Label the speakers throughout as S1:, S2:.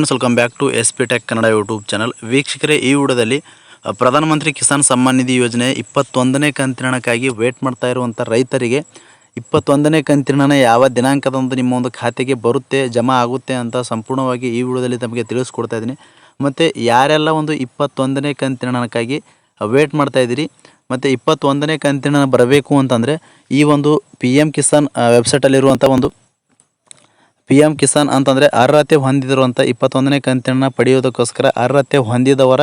S1: Friends welcome back to S P tech Kannada YouTube channel ವೀಕ್ಷಕರೇ, ಈ ವಿಡಿಯೋದಲ್ಲಿ ಪ್ರಧಾನಮಂತ್ರಿ ಕಿಸಾನ್ ಸಮ್ಮಾನ್ ನಿಧಿ ಯೋಜನೆ ಇಪ್ಪತ್ತೊಂದನೇ ಕಂತಿರಣಕ್ಕಾಗಿ ವೇಟ್ ಮಾಡ್ತಾ ಇರುವಂಥ ರೈತರಿಗೆ ಇಪ್ಪತ್ತೊಂದನೇ ಕಂತಿನ ಯಾವ ದಿನಾಂಕದಂದು ನಿಮ್ಮ ಒಂದು ಖಾತೆಗೆ ಬರುತ್ತೆ, ಜಮಾ ಆಗುತ್ತೆ ಅಂತ ಸಂಪೂರ್ಣವಾಗಿ ಈ ವಿಡಿಯೋದಲ್ಲಿ ತಮಗೆ ತಿಳಿಸ್ಕೊಡ್ತಾ ಇದ್ದೀನಿ. ಮತ್ತು ಯಾರೆಲ್ಲ ಒಂದು ಇಪ್ಪತ್ತೊಂದನೇ ಕಂತಿನಕ್ಕಾಗಿ ವೇಟ್ ಮಾಡ್ತಾ ಇದ್ದೀರಿ, ಮತ್ತು ಇಪ್ಪತ್ತೊಂದನೇ ಕಂತಿನ ಬರಬೇಕು ಅಂತಂದರೆ ಈ ಒಂದು ಪಿ ಎಂ ಕಿಸಾನ್ ವೆಬ್ಸೈಟಲ್ಲಿರುವಂಥ ಒಂದು ಪಿ ಎಂ ಕಿಸಾನ್ ಅಂತಂದರೆ ಅರ್ಹತೆ ಅಂತ ಇಪ್ಪತ್ತೊಂದನೇ ಕಂತಿನ ಪಡೆಯೋದಕ್ಕೋಸ್ಕರ ಅರ್ಹತೆ ಹೊಂದಿದವರ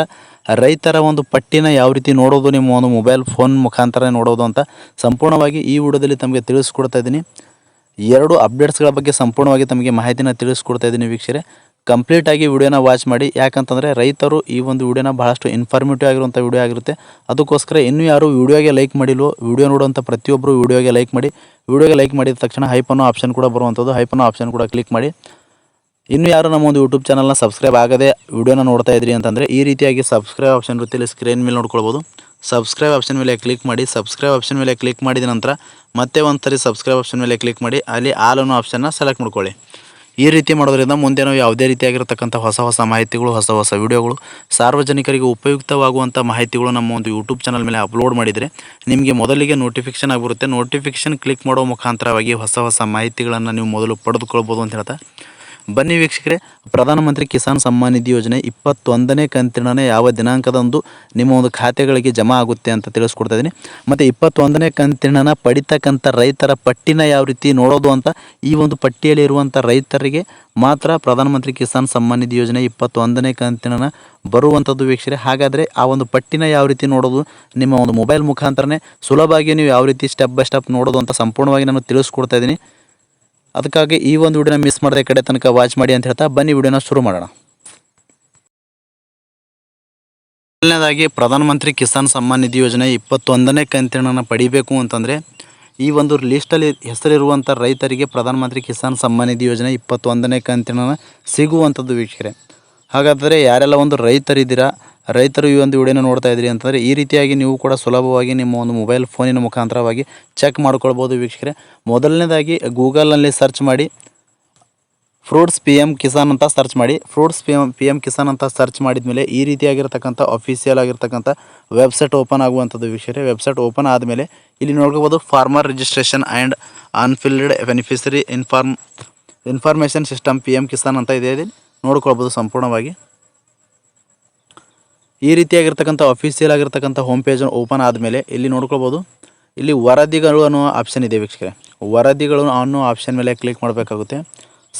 S1: ರೈತರ ಒಂದು ಪಟ್ಟಿನ ಯಾವ ರೀತಿ ನೋಡೋದು, ನಿಮ್ಮ ಒಂದು ಮೊಬೈಲ್ ಫೋನ್ ಮುಖಾಂತರ ನೋಡೋದು ಅಂತ ಸಂಪೂರ್ಣವಾಗಿ ಈ ವಿಡಿಯೋದಲ್ಲಿ ತಮಗೆ ತಿಳಿಸ್ಕೊಡ್ತಾ ಇದ್ದೀನಿ. ಎರಡು ಅಪ್ಡೇಟ್ಸ್ಗಳ ಬಗ್ಗೆ ಸಂಪೂರ್ಣವಾಗಿ ತಮಗೆ ಮಾಹಿತಿನ ತಿಳಿಸ್ಕೊಡ್ತಾ ಇದ್ದೀನಿ ವೀಕ್ಷರೆ ಕಂಪ್ಲೀಟಾಗಿ ವಿಡಿಯೋನ ವಾಚ್ ಮಾಡಿ. ಯಾಕಂತಂದರೆ ರೈತರು ಈ ಒಂದು ವಿಡಿಯೋನ ಬಹಳಷ್ಟು ಇನ್ಫಾರ್ಮೇಟಿವ್ ಆಗಿರುವಂಥ ವಿಡಿಯೋ ಆಗಿರುತ್ತೆ. ಅದಕ್ಕೋಸ್ಕರ ಇನ್ನು ಯಾರು ವಿಡಿಯೋಗೆ ಲೈಕ್ ಮಾಡಿಲ್ವೋ ವಿಡಿಯೋ ನೋಡುವಂಥ ಪ್ರತಿಯೊಬ್ಬರು ವಿಡಿಯೋಗೆ ಲೈಕ್ ಮಾಡಿ. ವಿಡಿಯೋಗೆ ಲೈಕ್ ಮಾಡಿದ ತಕ್ಷಣ ಹೈಪ್ ಆಪ್ಷನ್ ಕೂಡ ಬರುವಂಥದ್ದು ಹೈಪ್ ಆಪ್ಷನ್ ಕೂಡ ಕ್ಲಿಕ್ ಮಾಡಿ. ಇನ್ನು ಯಾರು ನಮ್ಮ ಒಂದು ಯೂಟ್ಯೂಬ್ ಚಾನಲ್ನ ಸಬ್ಸ್ಕ್ರೈಬ್ ಆಗದೆ ವಿಡಿಯೋನ ನೋಡ್ತಾ ಇದ್ರಿ ಅಂತಂದರೆ ಈ ರೀತಿಯಾಗಿ ಸಬ್ಸ್ಕ್ರೈಬ್ ಆಪ್ಷನ್ ರೀತಿಯಲ್ಲಿ ಸ್ಕ್ರೀನ್ ಮೇಲೆ ನೋಡ್ಕೊಳ್ಬೋದು. ಸಬ್ಸ್ಕ್ರೈಬ್ ಆಪ್ಷನ್ ಮೇಲೆ ಕ್ಲಿಕ್ ಮಾಡಿ. ಸಬ್ಸ್ಕ್ರೈಬ್ ಆಪ್ಷನ್ ಮೇಲೆ ಕ್ಲಿಕ್ ಮಾಡಿದ ನಂತರ ಮತ್ತೆ ಒಂದು ಸಬ್ಸ್ಕ್ರೈಬ್ ಆಪ್ಷನ್ ಮೇಲೆ ಕ್ಲಿಕ್ ಮಾಡಿ. ಅಲ್ಲಿ ಆಲ್ ಅನ್ನೋ ಆಪ್ಷನ್ನ ಸೆಲೆಕ್ಟ್ ಮಾಡ್ಕೊಳ್ಳಿ. ಈ ರೀತಿ ಮಾಡೋದ್ರಿಂದ ಮುಂದೆ ನಾವು ಯಾವುದೇ ರೀತಿಯಾಗಿರ್ತಕ್ಕಂಥ ಹೊಸ ಹೊಸ ಮಾಹಿತಿಗಳು, ಹೊಸ ಹೊಸ ವಿಡಿಯೋಗಳು, ಸಾರ್ವಜನಿಕರಿಗೆ ಉಪಯುಕ್ತವಾಗುವಂಥ ಮಾಹಿತಿಗಳು ನಮ್ಮ ಒಂದು ಯೂಟ್ಯೂಬ್ ಚಾನಲ್ ಮೇಲೆ ಅಪ್ಲೋಡ್ ಮಾಡಿದರೆ ನಿಮಗೆ ಮೊದಲಿಗೆ ನೋಟಿಫಿಕೇಷನ್ ಆಗಿರುತ್ತೆ. ನೋಟಿಫಿಕೇಷನ್ ಕ್ಲಿಕ್ ಮಾಡೋ ಮುಖಾಂತರವಾಗಿ ಹೊಸ ಹೊಸ ಮಾಹಿತಿಗಳನ್ನು ನೀವು ಮೊದಲು ಪಡೆದುಕೊಳ್ಬೋದು ಅಂತ ಹೇಳ್ತಾ. ಬನ್ನಿ ವೀಕ್ಷಕರೇ, ಪ್ರಧಾನಮಂತ್ರಿ ಕಿಸಾನ್ ಸಮ್ಮಾನ್ ನಿಧಿ ಯೋಜನೆ ಇಪ್ಪತ್ತೊಂದನೇ ಕಂತಿನ ಯಾವ ದಿನಾಂಕದಂದು ನಿಮ್ಮ ಒಂದು ಖಾತೆಗಳಿಗೆ ಜಮಾ ಆಗುತ್ತೆ ಅಂತ ತಿಳಿಸ್ಕೊಡ್ತಾ ಇದ್ದೀನಿ. ಮತ್ತು ಇಪ್ಪತ್ತೊಂದನೇ ಕಂತಿನ ಪಡಿತಕ್ಕಂಥ ರೈತರ ಪಟ್ಟಿನ ಯಾವ ರೀತಿ ನೋಡೋದು ಅಂತ ಈ ಒಂದು ಪಟ್ಟಿಯಲ್ಲಿ ಇರುವಂಥ ರೈತರಿಗೆ ಮಾತ್ರ ಪ್ರಧಾನಮಂತ್ರಿ ಕಿಸಾನ್ ಸಮ್ಮಾನ್ ನಿಧಿ ಯೋಜನೆ ಇಪ್ಪತ್ತೊಂದನೇ ಕಂತಿನ ಬರುವಂಥದ್ದು ವೀಕ್ಷಕರೇ. ಹಾಗಾದರೆ ಆ ಒಂದು ಪಟ್ಟಿನ ಯಾವ ರೀತಿ ನೋಡೋದು ನಿಮ್ಮ ಒಂದು ಮೊಬೈಲ್ ಮುಖಾಂತರನೇ ಸುಲಭವಾಗಿ ನೀವು ಯಾವ ರೀತಿ ಸ್ಟೆಪ್ ಬೈ ಸ್ಟೆಪ್ ನೋಡೋದು ಅಂತ ಸಂಪೂರ್ಣವಾಗಿ ನಾನು ತಿಳಿಸ್ಕೊಡ್ತಾ ಇದ್ದೀನಿ. ಅದಕ್ಕಾಗಿ ಈ ಒಂದು ವಿಡಿಯೋನ ಮಿಸ್ ಮಾಡದೆ ಕಡೆ ತನಕ ವಾಚ್ ಮಾಡಿ ಅಂತ ಹೇಳ್ತಾ ಬನ್ನಿ ವಿಡಿಯೋನ ಶುರು ಮಾಡೋಣ. ಮೊದಲನೇದಾಗಿ ಪ್ರಧಾನಮಂತ್ರಿ ಕಿಸಾನ್ ಸಮ್ಮಾನ್ ನಿಧಿ ಯೋಜನೆ ಇಪ್ಪತ್ತೊಂದನೇ ಕಂತಿನ ಪಡಿಬೇಕು ಅಂತಂದರೆ ಈ ಒಂದು ಲಿಸ್ಟಲ್ಲಿ ಹೆಸರಿರುವಂಥ ರೈತರಿಗೆ ಪ್ರಧಾನಮಂತ್ರಿ ಕಿಸಾನ್ ಸಮ್ಮಾನ್ ನಿಧಿ ಯೋಜನೆ ಇಪ್ಪತ್ತೊಂದನೇ ಕಂತಿನ ಸಿಗುವಂಥದ್ದು ವೀಕ್ಷಕರೇ. ಹಾಗಾದರೆ ಯಾರೆಲ್ಲ ಒಂದು ರೈತರಿದ್ದೀರಾ? ರೈತರು ಈ ಒಂದು ವಿಡಿಯೋನ ನೋಡ್ತಾ ಇದ್ದೀರಿ ಅಂತಂದರೆ ಈ ರೀತಿಯಾಗಿ ನೀವು ಕೂಡ ಸುಲಭವಾಗಿ ನಿಮ್ಮ ಒಂದು ಮೊಬೈಲ್ ಫೋನಿನ ಮುಖಾಂತರವಾಗಿ ಚೆಕ್ ಮಾಡ್ಕೊಳ್ಬೋದು ವೀಕ್ಷಕರೇ. ಮೊದಲನೇದಾಗಿ ಗೂಗಲ್ನಲ್ಲಿ ಸರ್ಚ್ ಮಾಡಿ ಫ್ರೂಟ್ಸ್ ಪಿ ಎಂ ಕಿಸಾನ್ ಅಂತ ಸರ್ಚ್ ಮಾಡಿ. Fruits P M P M Kisan ಅಂತ ಸರ್ಚ್ ಮಾಡಿದ ಮೇಲೆ ಈ ರೀತಿಯಾಗಿರ್ತಕ್ಕಂಥ ಅಫಿಷಿಯಲ್ ಆಗಿರ್ತಕ್ಕಂಥ ವೆಬ್ಸೈಟ್ ಓಪನ್ ಆಗುವಂಥದ್ದು ವೀಕ್ಷಕರೇ. ವೆಬ್ಸೈಟ್ ಓಪನ್ ಆದಮೇಲೆ ಇಲ್ಲಿ ನೋಡ್ಕೋಬೋದು farmer registration and unified beneficiary inform information system P M Kisan ಅಂತ ಇದೆ. ನೋಡ್ಕೊಳ್ಬೋದು ಸಂಪೂರ್ಣವಾಗಿ. ಈ ರೀತಿಯಾಗಿರ್ತಕ್ಕಂಥ ಅಫಿಷಿಯಲ್ ಆಗಿರ್ತಕ್ಕಂಥ ಹೋಮ್ ಪೇಜ್ ಓಪನ್ ಆದಮೇಲೆ ಇಲ್ಲಿ ನೋಡ್ಕೊಳ್ಬೋದು. ಇಲ್ಲಿ ವರದಿಗಳು ಅನ್ನೋ ಆಪ್ಷನ್ ಇದೆ ವೀಕ್ಷಕರೇ. ವರದಿಗಳು ಅನ್ನೋ ಆಪ್ಷನ್ ಮೇಲೆ ಕ್ಲಿಕ್ ಮಾಡಬೇಕಾಗುತ್ತೆ.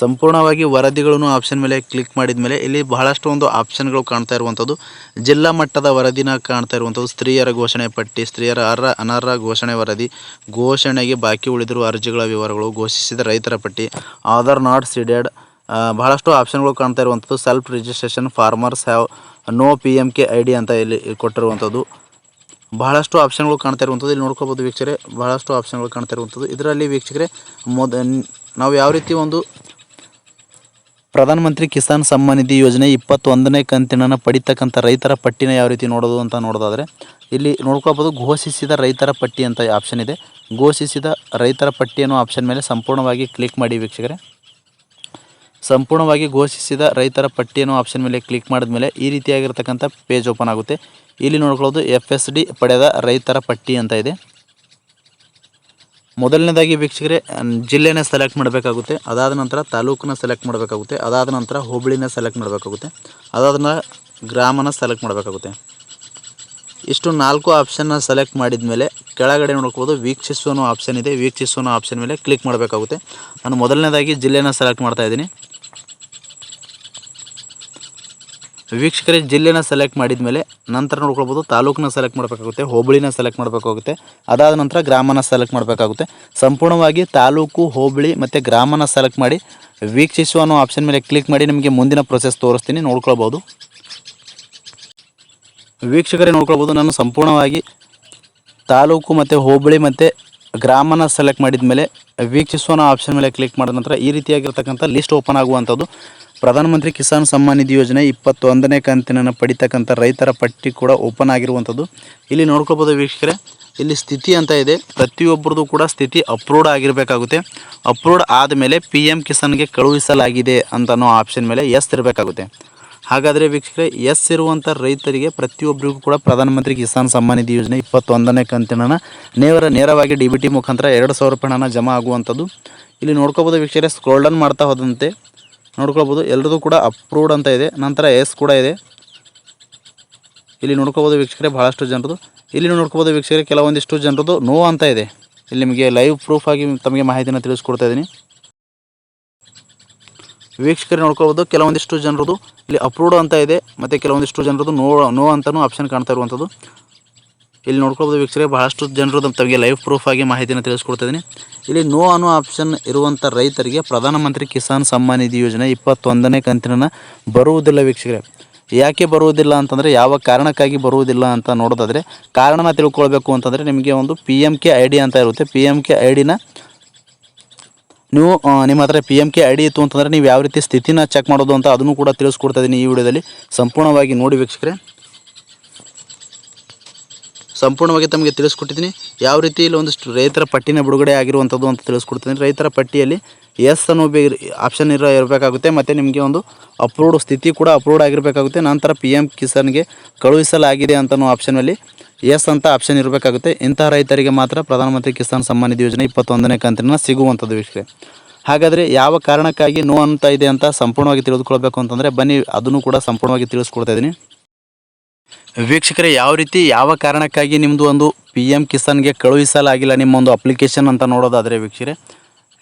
S1: ಸಂಪೂರ್ಣವಾಗಿ ವರದಿಗಳನ್ನು ಆಪ್ಷನ್ ಮೇಲೆ ಕ್ಲಿಕ್ ಮಾಡಿದ ಮೇಲೆ ಇಲ್ಲಿ ಬಹಳಷ್ಟು ಒಂದು ಆಪ್ಷನ್ಗಳು ಕಾಣ್ತಾ ಇರುವಂಥದ್ದು. ಜಿಲ್ಲಾ ಮಟ್ಟದ ವರದಿನ ಕಾಣ್ತಾ ಇರುವಂಥದ್ದು. ಸ್ತ್ರೀಯರ ಘೋಷಣೆ ಪಟ್ಟಿ, ಸ್ತ್ರೀಯರ ಅರ್ಹ ಅನರ್ಹ ಘೋಷಣೆ ವರದಿ, ಘೋಷಣೆಗೆ ಬಾಕಿ ಉಳಿದಿರುವ ಅರ್ಜಿಗಳ ವಿವರಗಳು, ಘೋಷಿಸಿದ ರೈತರ ಪಟ್ಟಿ, ಆಧಾರ್ ನಾಟ್ ಸೀಡೆಡ್ ಬಹಳಷ್ಟು ಆಪ್ಷನ್ಗಳು ಕಾಣ್ತಾ ಇರುವಂಥದ್ದು. Self registration farmers have no P M K I D ಅಂತ ಇಲ್ಲಿ ಕೊಟ್ಟಿರುವಂಥದ್ದು. ಬಹಳಷ್ಟು ಆಪ್ಷನ್ಗಳು ಕಾಣ್ತಾ ಇರುವಂಥದ್ದು. ಇಲ್ಲಿ ನೋಡ್ಕೋಬೋದು ವೀಕ್ಷಕರೇ, ಬಹಳಷ್ಟು ಆಪ್ಷನ್ಗಳು ಕಾಣ್ತಾ ಇರುವಂಥದ್ದು. ಇದರಲ್ಲಿ ವೀಕ್ಷಕರೇ, ಮೊದ, ನಾವು ಯಾವ ರೀತಿ ಒಂದು ಪ್ರಧಾನಮಂತ್ರಿ ಕಿಸಾನ್ ಸಮ್ಮಾನ್ ನಿಧಿ ಯೋಜನೆ ಇಪ್ಪತ್ತೊಂದನೇ ಕಂತಿನ ಪಡಿತಕ್ಕಂಥ ರೈತರ ಪಟ್ಟಿನ ಯಾವ ರೀತಿ ನೋಡೋದು ಅಂತ ನೋಡೋದಾದರೆ, ಇಲ್ಲಿ ನೋಡ್ಕೋಬೋದು ಘೋಷಿಸಿದ ರೈತರ ಪಟ್ಟಿ ಅಂತ ಆಪ್ಷನ್ ಇದೆ. ಘೋಷಿಸಿದ ರೈತರ ಪಟ್ಟಿಯನ್ನು ಆಪ್ಷನ್ ಮೇಲೆ ಸಂಪೂರ್ಣವಾಗಿ ಕ್ಲಿಕ್ ಮಾಡಿ ವೀಕ್ಷಕರೇ. ಸಂಪೂರ್ಣವಾಗಿ ಘೋಷಿಸಿದ ರೈತರ ಪಟ್ಟಿ ಅನ್ನೋ ಆಪ್ಷನ್ ಮೇಲೆ ಕ್ಲಿಕ್ ಮಾಡಿದ ಮೇಲೆ ಈ ರೀತಿಯಾಗಿರ್ತಕ್ಕಂಥ ಪೇಜ್ ಓಪನ್ ಆಗುತ್ತೆ. ಇಲ್ಲಿ ನೋಡ್ಕೊಳ್ಳೋದು ಎಫ್ ಎಸ್ ಡಿ ಪಡೆದ ರೈತರ ಪಟ್ಟಿ ಅಂತ ಇದೆ. ಮೊದಲನೇದಾಗಿ ವೀಕ್ಷಕರೇ ಜಿಲ್ಲೆನ ಸೆಲೆಕ್ಟ್ ಮಾಡಬೇಕಾಗುತ್ತೆ. ಅದಾದ ನಂತರ ತಾಲೂಕನ್ನ ಸೆಲೆಕ್ಟ್ ಮಾಡಬೇಕಾಗುತ್ತೆ. ಅದಾದ ನಂತರ ಹೋಬಳಿನ ಸೆಲೆಕ್ಟ್ ಮಾಡಬೇಕಾಗುತ್ತೆ. ಅದಾದ ನಂತರ ಗ್ರಾಮನ ಸೆಲೆಕ್ಟ್ ಮಾಡಬೇಕಾಗುತ್ತೆ. ಇಷ್ಟು ನಾಲ್ಕು ಆಪ್ಷನ್ನ ಸೆಲೆಕ್ಟ್ ಮಾಡಿದ ಮೇಲೆ ಕೆಳಗಡೆ ನೋಡ್ಕೋಬೋದು ವೀಕ್ಷಿಸುವ ಆಪ್ಷನ್ ಇದೆ. ವೀಕ್ಷಿಸುವ ಆಪ್ಷನ್ ಮೇಲೆ ಕ್ಲಿಕ್ ಮಾಡಬೇಕಾಗುತ್ತೆ. ನಾನು ಮೊದಲನೇದಾಗಿ ಜಿಲ್ಲೆನ ಸೆಲೆಕ್ಟ್ ಮಾಡ್ತಾ ಇದ್ದೀನಿ. ವೀಕ್ಷಕರೇ, ಜಿಲ್ಲೆನ ಸೆಲೆಕ್ಟ್ ಮಾಡಿದ ಮೇಲೆ ನಂತರ ನೋಡ್ಕೊಳ್ಬೋದು ತಾಲೂಕನ್ನ ಸೆಲೆಕ್ಟ್ ಮಾಡಬೇಕಾಗುತ್ತೆ, ಹೋಬಳಿನ ಸೆಲೆಕ್ಟ್ ಮಾಡಬೇಕಾಗುತ್ತೆ. ಅದಾದ ನಂತರ ಗ್ರಾಮನ ಸೆಲೆಕ್ಟ್ ಮಾಡಬೇಕಾಗುತ್ತೆ. ಸಂಪೂರ್ಣವಾಗಿ ತಾಲೂಕು, ಹೋಬಳಿ ಮತ್ತು ಗ್ರಾಮನ ಸೆಲೆಕ್ಟ್ ಮಾಡಿ ವೀಕ್ಷಿಸುವ ಆಪ್ಷನ್ ಮೇಲೆ ಕ್ಲಿಕ್ ಮಾಡಿ ನಿಮಗೆ ಮುಂದಿನ ಪ್ರೊಸೆಸ್ ತೋರಿಸ್ತೀನಿ. ನೋಡ್ಕೊಳ್ಬೋದು. ವೀಕ್ಷಕರೇ, ನೋಡ್ಕೊಳ್ಬೋದು. ನಾನು ಸಂಪೂರ್ಣವಾಗಿ ತಾಲೂಕು ಮತ್ತು ಹೋಬಳಿ ಮತ್ತು ಗ್ರಾಮನ ಸೆಲೆಕ್ಟ್ ಮಾಡಿದ ಮೇಲೆ ವೀಕ್ಷಿಸೋಣ ಆಪ್ಷನ್ ಮೇಲೆ ಕ್ಲಿಕ್ ಮಾಡಿದ ನಂತರ ಈ ರೀತಿಯಾಗಿರ್ತಕ್ಕಂಥ ಲಿಸ್ಟ್ ಓಪನ್ ಆಗುವಂಥದ್ದು. ಪ್ರಧಾನಮಂತ್ರಿ ಕಿಸಾನ್ ಸಮ್ಮಾನ್ ನಿಧಿ ಯೋಜನೆ ಇಪ್ಪತ್ತೊಂದನೇ ಕಂತಿನ ಪಡಿತಕ್ಕಂಥ ರೈತರ ಪಟ್ಟಿ ಕೂಡ ಓಪನ್ ಆಗಿರುವಂಥದ್ದು. ಇಲ್ಲಿ ನೋಡ್ಕೊಳ್ಬೋದು ವೀಕ್ಷಕರೇ, ಇಲ್ಲಿ ಸ್ಥಿತಿ ಅಂತ ಇದೆ. ಪ್ರತಿಯೊಬ್ಬರದು ಕೂಡ ಸ್ಥಿತಿ ಅಪ್ರೂವ್ಡ್ ಆಗಿರಬೇಕಾಗುತ್ತೆ. ಅಪ್ರೂವ್ಡ್ ಆದಮೇಲೆ ಪಿ ಎಂ ಕಿಸಾನ್ಗೆ ಕಳುಹಿಸಲಾಗಿದೆ ಅಂತನೋ ಆಪ್ಷನ್ ಮೇಲೆ ಎಸ್ ಇರಬೇಕಾಗುತ್ತೆ. ಹಾಗಾದರೆ ವೀಕ್ಷಕರೇ, ಎಸ್ ಇರುವಂಥ ರೈತರಿಗೆ ಪ್ರತಿಯೊಬ್ಬರಿಗೂ ಕೂಡ ಪ್ರಧಾನಮಂತ್ರಿ ಕಿಸಾನ್ ಸಮ್ಮಾನ್ ನಿಧಿ ಯೋಜನೆ ಇಪ್ಪತ್ತೊಂದನೇ ಕಂತಿನ ನೇರ, ನೇರವಾಗಿ ಡಿ ಬಿ ಟಿ ಮುಖಾಂತರ ಎರಡು ಸಾವಿರ ರೂಪಾಯಿ ಹಣ ಜಮಾ ಆಗುವಂಥದ್ದು. ಇಲ್ಲಿ ನೋಡ್ಕೋಬೋದು ವೀಕ್ಷಕರೇ ಸ್ಕ್ರೋಲ್ ಡೌನ್ ಮಾಡ್ತಾ ಹೋದಂತೆ. ನೋಡ್ಕೊಳ್ಬೋದು ಎಲ್ಲರದು ಕೂಡ ಅಪ್ರೂವ್ಡ್ ಅಂತ ಇದೆ. ನಂತರ ಎಸ್ ಕೂಡ ಇದೆ. ಇಲ್ಲಿ ನೋಡ್ಕೋಬೋದು ವೀಕ್ಷಕರೇ ಭಾಳಷ್ಟು ಜನರದು ಇಲ್ಲಿ ನೋಡ್ಕೋಬೋದು ವೀಕ್ಷಕರೇ, ಕೆಲವೊಂದಿಷ್ಟು ಜನರದು ನೋ ಅಂತ ಇದೆ. ಇಲ್ಲಿ ನಿಮಗೆ ಲೈವ್ ಪ್ರೂಫ್ ಆಗಿ ತಮಗೆ ಮಾಹಿತಿನ ತಿಳಿಸ್ಕೊಡ್ತಾ ಇದ್ದೀನಿ. ವೀಕ್ಷಕರೇ ನೋಡ್ಕೋಬೋದು ಕೆಲವೊಂದಿಷ್ಟು ಜನರದು ಇಲ್ಲಿ ಅಪ್ರೂವ್ಡ್ ಅಂತ ಇದೆ, ಮತ್ತು ಕೆಲವೊಂದಿಷ್ಟು ಜನರದು ನೋ ನೋ ಅಂತಲೂ ಆಪ್ಷನ್ ಕಾಣ್ತಾ ಇರುವಂಥದ್ದು. ಇಲ್ಲಿ ನೋಡ್ಕೊಬೋದು ವೀಕ್ಷಕರೇ, ಬಹಳಷ್ಟು ಜನರು ತಮಗೆ ಲೈವ್ ಪ್ರೂಫ್ ಆಗಿ ಮಾಹಿತಿಯನ್ನು ತಿಳಿಸ್ಕೊಡ್ತಾ ಇದ್ದೀನಿ ಇಲ್ಲಿ ನೋ ಅನ್ನೋ ಆಪ್ಷನ್ ಇರುವಂಥ ರೈತರಿಗೆ ಪ್ರಧಾನಮಂತ್ರಿ ಕಿಸಾನ್ ಸಮ್ಮಾನ್ ನಿಧಿ ಯೋಜನೆ ಇಪ್ಪತ್ತೊಂದನೇ ಕಂತಿನ ಬರುವುದಿಲ್ಲ ವೀಕ್ಷಕರೇ. ಯಾಕೆ ಬರುವುದಿಲ್ಲ ಅಂತಂದರೆ, ಯಾವ ಕಾರಣಕ್ಕಾಗಿ ಬರುವುದಿಲ್ಲ ಅಂತ ನೋಡೋದಾದರೆ, ಕಾರಣನ ತಿಳ್ಕೊಳ್ಬೇಕು ಅಂತಂದರೆ ನಿಮಗೆ ಒಂದು P M K I D ಅಂತ ಇರುತ್ತೆ. ಪಿ ಎಂ ಕೆ ಐ ಡಿನ ನೀವು ನಿಮ್ಮ ಹತ್ರ P M K I D ಇತ್ತು ಅಂತಂದರೆ ನೀವು ಯಾವ ರೀತಿ ಸ್ಥಿತಿನ ಚೆಕ್ ಮಾಡೋದು ಅಂತ ಅದನ್ನು ಕೂಡ ತಿಳಿಸ್ಕೊಡ್ತಾ ಇದ್ದೀನಿ ಈ ವಿಡಿಯೋದಲ್ಲಿ. ಸಂಪೂರ್ಣವಾಗಿ ನೋಡಿ ವೀಕ್ಷಕರೇ. ಸಂಪೂರ್ಣವಾಗಿ ತಮಗೆ ತಿಳಿಸ್ಕೊಟ್ಟಿದ್ದೀನಿ. ಯಾವ ರೀತಿ ಇಲ್ಲಿ ಒಂದಷ್ಟು ರೈತರ ಪಟ್ಟಿನ ಬಿಡುಗಡೆ ಆಗಿರುವಂಥದ್ದು ಅಂತ ತಿಳಿಸ್ಕೊಡ್ತೀನಿ. ರೈತರ ಪಟ್ಟಿಯಲ್ಲಿ ಎಸ್ ಅನ್ನೋ ಆಪ್ಷನ್ ಇರೋ ಇರಬೇಕಾಗುತ್ತೆ. ಮತ್ತು ನಿಮಗೆ ಒಂದು ಅಪ್ರೂವ್ಡ್ ಸ್ಥಿತಿ ಕೂಡ ಅಪ್ರೂವ್ಡ್ ಆಗಿರಬೇಕಾಗುತ್ತೆ. ನಂತರ ಪಿ ಎಂ ಕಿಸಾನ್ಗೆ ಕಳುಹಿಸಲಾಗಿದೆ ಅಂತನೋ ಆಪ್ಷನಲ್ಲಿ ಎಸ್ ಅಂತ ಆಪ್ಷನ್ ಇರಬೇಕಾಗುತ್ತೆ. ಇಂತಹ ರೈತರಿಗೆ ಮಾತ್ರ ಪ್ರಧಾನಮಂತ್ರಿ ಕಿಸಾನ್ ಸಮ್ಮಾನ್ ನಿಧಿ ಯೋಜನೆ ಇಪ್ಪತ್ತೊಂದನೇ ಕಂತಿನ ಸಿಗುವಂಥದ್ದು ವಿಷಯ ಹಾಗಾದರೆ ಯಾವ ಕಾರಣಕ್ಕಾಗಿ ನೋ ಅಂತ ಇದೆ ಅಂತ ಸಂಪೂರ್ಣವಾಗಿ ತಿಳಿದುಕೊಳ್ಬೇಕು ಅಂತಂದರೆ ಬನ್ನಿ, ಅದನ್ನು ಕೂಡ ಸಂಪೂರ್ಣವಾಗಿ ತಿಳಿಸ್ಕೊಡ್ತಾ ಇದ್ದೀನಿ. ವೀಕ್ಷಕರೇ, ಯಾವ ರೀತಿ, ಯಾವ ಕಾರಣಕ್ಕಾಗಿ ನಿಮ್ಮದು ಒಂದು ಪಿ ಎಂ ಕಿಸಾನ್ಗೆ ಕಳುಹಿಸಲಾಗಿಲ್ಲ ನಿಮ್ಮ ಒಂದು ಅಪ್ಲಿಕೇಶನ್ ಅಂತ ನೋಡೋದಾದರೆ ವೀಕ್ಷಕರೇ,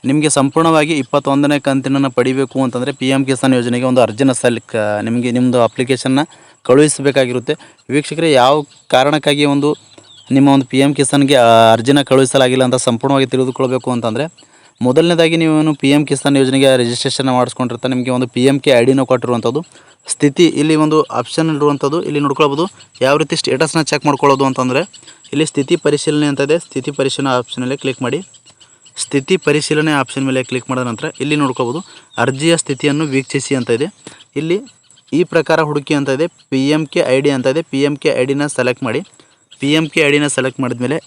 S1: ನಿಮಗೆ ಸಂಪೂರ್ಣವಾಗಿ ಇಪ್ಪತ್ತೊಂದನೇ ಕಂತಿನನ್ನು ಪಡಿಬೇಕು ಅಂತಂದರೆ ಪಿ ಎಂ ಕಿಸಾನ್ ಯೋಜನೆಗೆ ಒಂದು ಅರ್ಜಿನ ಸಲ್ಲಿಕ, ನಿಮಗೆ ನಿಮ್ಮದು ಅಪ್ಲಿಕೇಶನ್ನ ಕಳುಹಿಸಬೇಕಾಗಿರುತ್ತೆ. ವೀಕ್ಷಕರೇ, ಯಾವ ಕಾರಣಕ್ಕಾಗಿ ಒಂದು ನಿಮ್ಮ ಒಂದು ಪಿ ಎಂ ಕಿಸಾನ್ಗೆ ಅರ್ಜಿನ ಕಳುಹಿಸಲಾಗಿಲ್ಲ ಅಂತ ಸಂಪೂರ್ಣವಾಗಿ ತಿಳಿದುಕೊಳ್ಬೇಕು ಅಂತಂದರೆ ಮೊದಲನೇದಾಗಿ ನೀವು ಪಿ ಎಂ ಕಿಸಾನ್ ಯೋಜನೆಗೆ ರಿಜಿಸ್ಟ್ರೇಷನ್ ಮಾಡಿಸ್ಕೊಂಡಿರ್ತಾರೆ ನಿಮಗೆ ಒಂದು ಪಿ ಎಂ ಕೆ ಐ ಡಿನೂ ಕೊಟ್ಟಿರುವಂಥದ್ದು. ಸ್ಥಿತಿ ಇಲ್ಲಿ ಒಂದು ಆಪ್ಷನ್ ಇರುವಂಥದ್ದು. ಇಲ್ಲಿ ನೋಡ್ಕೊಳ್ಬೋದು, ಯಾವ ರೀತಿ ಸ್ಟೇಟಸ್ನ ಚೆಕ್ ಮಾಡ್ಕೊಳ್ಳೋದು ಅಂತಂದರೆ, ಇಲ್ಲಿ ಸ್ಥಿತಿ ಪರಿಶೀಲನೆ ಅಂತ ಇದೆ. ಸ್ಥಿತಿ ಪರಿಶೀಲನೆ ಆಪ್ಷನಲ್ಲಿ ಕ್ಲಿಕ್ ಮಾಡಿ. ಸ್ಥಿತಿ ಪರಿಶೀಲನೆ ಆಪ್ಷನ್ ಮೇಲೆ ಕ್ಲಿಕ್ ಮಾಡಿದ ನಂತರ ಇಲ್ಲಿ ನೋಡ್ಕೋಬೋದು ಅರ್ಜಿಯ ಸ್ಥಿತಿಯನ್ನು ವೀಕ್ಷಿಸಿ ಅಂತ ಇದೆ. ಇಲ್ಲಿ ಈ ಪ್ರಕಾರ ಹುಡುಕಿ ಅಂತ ಇದೆ P M K I D ಅಂತ ಇದೆ. ಪಿ ಎಂ ಕೆ ಐ ಡಿನ ಸೆಲೆಕ್ಟ್ ಮಾಡಿ. ಪಿ ಎಂ ಕೆ ಐ ಡಿನ ಸೆಲೆಕ್ಟ್ ಮಾಡಿದ್ಮೇಲೆ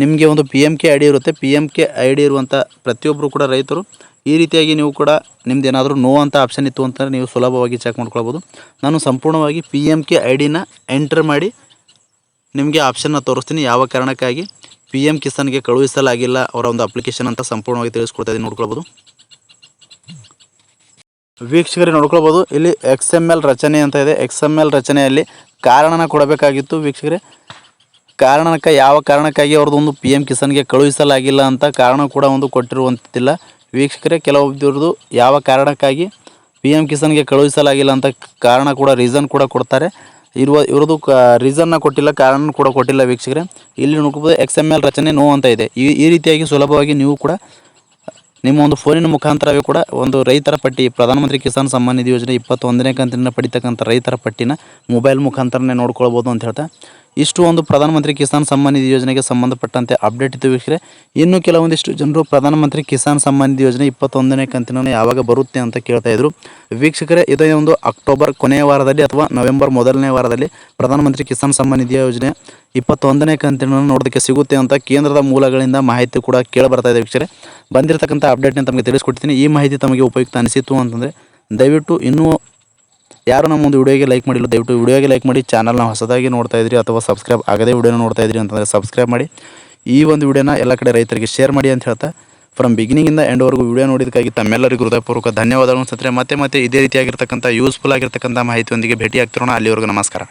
S1: ನಿಮಗೆ ಒಂದು P M K I D ಇರುತ್ತೆ. P M K I D ಇರುವಂಥ ಪ್ರತಿಯೊಬ್ಬರು ಕೂಡ ರೈತರು ಈ ರೀತಿಯಾಗಿ ನೀವು ಕೂಡ ನಿಮ್ದು ಏನಾದರೂ ನೋ ಅಂತ ಆಪ್ಷನ್ ಇತ್ತು ಅಂತಂದರೆ ನೀವು ಸುಲಭವಾಗಿ ಚೆಕ್ ಮಾಡ್ಕೊಳ್ಬೋದು. ನಾನು ಸಂಪೂರ್ಣವಾಗಿ ಪಿ ಎಂ ಕೆ ಐ ಡಿನ ಎಂಟ್ರ್ ಮಾಡಿ ನಿಮಗೆ ಆಪ್ಷನ್ನ ತೋರಿಸ್ತೀನಿ. ಯಾವ ಕಾರಣಕ್ಕಾಗಿ? ಪಿ ಎಂ ಕಿಸಾನ್ಗೆ ಕಳುಹಿಸಲಾಗಿಲ್ಲ ಅವರ ಒಂದು ಅಪ್ಲಿಕೇಶನ್ ಅಂತ ಸಂಪೂರ್ಣವಾಗಿ ತಿಳಿಸ್ಕೊಡ್ತಾ ಇದ್ದೀನಿ. ನೋಡ್ಕೊಳ್ಬೋದು. ವೀಕ್ಷಕರಿಗೆ ನೋಡ್ಕೊಳ್ಬೋದು. ಇಲ್ಲಿ ಎಕ್ಸ್ ಎಂ ಎಲ್ ರಚನೆ ಅಂತ ಇದೆ. ಎಕ್ಸ್ ಎಂ ಎಲ್ ರಚನೆಯಲ್ಲಿ ಕಾರಣನ ಕೊಡಬೇಕಾಗಿತ್ತು. ವೀಕ್ಷಕರೇ ಕಾರಣಕ್ಕೆ, ಯಾವ ಕಾರಣಕ್ಕಾಗಿ ಅವ್ರದ್ದು ಒಂದು ಪಿ ಎಂ ಕಿಸಾನ್ಗೆ ಕಳುಹಿಸಲಾಗಿಲ್ಲ ಅಂತ ಕಾರಣ ಕೂಡ ಒಂದು ಕೊಟ್ಟಿರುವಂಥದ್ದಿಲ್ಲ ವೀಕ್ಷಕರೇ ಕೆಲವೊಬ್ಬರದು ಯಾವ ಕಾರಣಕ್ಕಾಗಿ ಪಿ ಎಂ ಕಿಸಾನ್ಗೆ ಕಳುಹಿಸಲಾಗಿಲ್ಲ ಅಂತ ಕಾರಣ ಕೂಡ ರೀಸನ್ ಕೂಡ ಕೊಡ್ತಾರೆ. ಇರುವ, ಇವ್ರದ್ದು ಕ ರೀಸನ್ನ ಕೊಟ್ಟಿಲ್ಲ, ಕಾರಣ ಕೂಡ ಕೊಟ್ಟಿಲ್ಲ ವೀಕ್ಷಕರೇ. ಇಲ್ಲಿ ನೋಡ್ಕೋಬೋದು ಎಕ್ಸ್ ಎಂ ಎಲ್ ರಚನೆ ನೋ ಅಂತ ಇದೆ. ಈ ಈ ರೀತಿಯಾಗಿ ಸುಲಭವಾಗಿ ನೀವು ಕೂಡ ನಿಮ್ಮ ಒಂದು ಫೋನಿನ ಮುಖಾಂತರವೇ ಕೂಡ ಒಂದು ರೈತರ ಪಟ್ಟಿ, ಪ್ರಧಾನಮಂತ್ರಿ ಕಿಸಾನ್ ಸಮ್ಮಾನ್ ನಿಧಿ ಯೋಜನೆ ಇಪ್ಪತ್ತೊಂದನೇ ಕಂತಿನ ಪಡಿತಕ್ಕಂಥ ರೈತರ ಪಟ್ಟಿನ ಮೊಬೈಲ್ ಮುಖಾಂತರನೇ ನೋಡ್ಕೊಳ್ಬೋದು ಅಂತ ಹೇಳ್ತಾ. ಇಷ್ಟು ಒಂದು ಪ್ರಧಾನಮಂತ್ರಿ ಕಿಸಾನ್ ಸಮ್ಮಾನ್ ನಿಧಿ ಯೋಜನೆಗೆ ಸಂಬಂಧಪಟ್ಟಂತೆ ಅಪ್ಡೇಟ್ ಇತ್ತು ವೀಕ್ಷಕರೇ ಇನ್ನು ಕೆಲವೊಂದಿಷ್ಟು ಜನರು ಪ್ರಧಾನಮಂತ್ರಿ ಕಿಸಾನ್ ಸಮ್ಮಾನ್ ನಿಧಿ ಯೋಜನೆ ಇಪ್ಪತ್ತೊಂದನೇ ಕಂತಿನ ಯಾವಾಗ ಬರುತ್ತೆ ಅಂತ ಕೇಳ್ತಾ ಇದ್ರು. ವೀಕ್ಷಕರೇ, ಇದೇ ಒಂದು ಅಕ್ಟೋಬರ್ ಕೊನೆಯ ವಾರದಲ್ಲಿ ಅಥವಾ ನವೆಂಬರ್ ಮೊದಲನೇ ವಾರದಲ್ಲಿ ಪ್ರಧಾನಮಂತ್ರಿ ಕಿಸಾನ್ ಸಮ್ಮಾನ್ ನಿಧಿ ಯೋಜನೆ ಇಪ್ಪತ್ತೊಂದನೇ ಕಂತಿನ ನೋಡೋದಕ್ಕೆ ಸಿಗುತ್ತೆ ಅಂತ ಕೇಂದ್ರದ ಮೂಲಗಳಿಂದ ಮಾಹಿತಿ ಕೂಡ ಕೇಳಿ ಬರ್ತಾ ಇದೆ ವೀಕ್ಷಕರೇ. ಬಂದಿರತಕ್ಕಂಥ ಅಪ್ಡೇಟ್ನ ತಮಗೆ ತಿಳಿಸ್ಕೊಡ್ತೀನಿ. ಈ ಮಾಹಿತಿ ತಮಗೆ ಉಪಯುಕ್ತ ಅನಿಸಿತು ಅಂತಂದರೆ, ದಯವಿಟ್ಟು ಇನ್ನೂ ಯಾರು ನಮ್ಮ ಒಂದು ವಿಡಿಯೋಗೆ ಲೈಕ್ ಮಾಡಿಲ್ಲ, ದಯವಿಟ್ಟು ವಿಡಿಯೋಗೆ ಲೈಕ್ ಮಾಡಿ ಚಾನಲ್ನ ಹೊಸದಾಗಿ ನೋಡ್ತಾ ಇದ್ರಿ ಅಥವಾ ಸಬ್ಸ್ಕ್ರೈಬ್ ಆಗದೇ ವಿಡಿಯೋ ನೋಡ್ತಾ ಇದ್ರಿ ಅಂತಂದರೆ ಸಬ್ಸ್ಕ್ರೈಬ್ ಮಾಡಿ. ಈ ಒಂದು ವಿಡಿಯೋನ ಎಲ್ಲ ಕಡೆ ರೈತರಿಗೆ ಶೇರ್ ಮಾಡಿ ಅಂತ ಹೇಳ್ತಾ ಫ್ರಮ್ ಬಿಗಿನಿಂಗಿಂದ ಎಂಡ್ವರೆಗೂ ವಿಡಿಯೋ ನೋಡಿದಕ್ಕಾಗಿ ತಮ್ಮೆಲ್ಲರಿಗೂ ಹೃದಯಪೂರ್ವಕ ಧನ್ಯವಾದಗಳು ಅನ್ಸುತ್ತೆ ಮತ್ತೆ ಮತ್ತೆ ಇದೇ ರೀತಿಯಾಗಿರ್ತಕ್ಕಂಥ ಯೂಸ್ಫುಲ್ ಆಗಿರ್ತಕ್ಕಂಥ ಮಾಹಿತಿಯೊಂದಿಗೆ ಭೇಟಿ ಆಗ್ತಿರೋಣ ಅಲ್ಲಿವರೆಗೂ ನಮಸ್ಕಾರ.